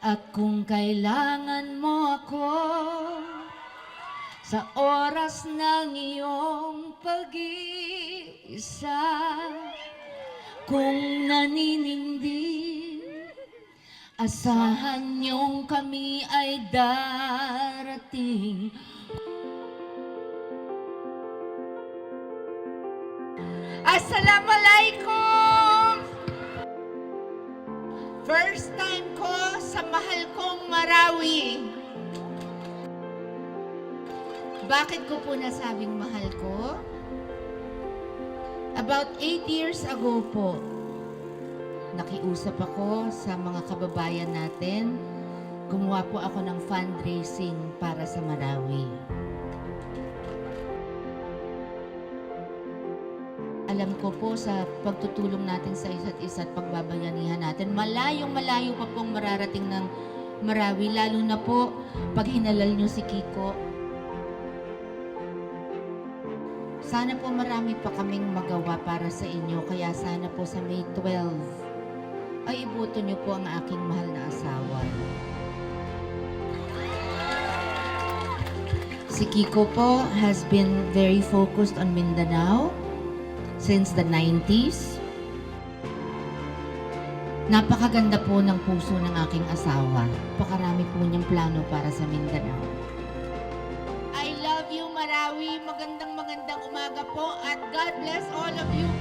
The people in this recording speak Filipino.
At kung kailangan mo ako sa oras ng iyong pag-iisa, kung naninindi, asahan niyong kami ay darating. Assalamualaikum! First time Marawi. Bakit ko po nasabing mahal ko? About eight years ago po, nakiusap ako sa mga kababayan natin. Gumawa po ako ng fundraising para sa Marawi. Alam ko po sa pagtutulong natin sa isa't isa at pagbabayanihan natin, malayong malayo pa pong mararating ng Marawi, lalo na po pag hinalal nyo si Kiko Sana po marami pa kaming magawa para sa inyo, kaya sana po sa May 12 ay iboto niyo po ang aking mahal na asawa. Si Kiko po has been very focused on Mindanao since the 90s. Napakaganda po ng puso ng aking asawa. Pakarami po niyang plano para sa Mindanao. I love you, Marawi. Magandang magandang umaga po at God bless all of you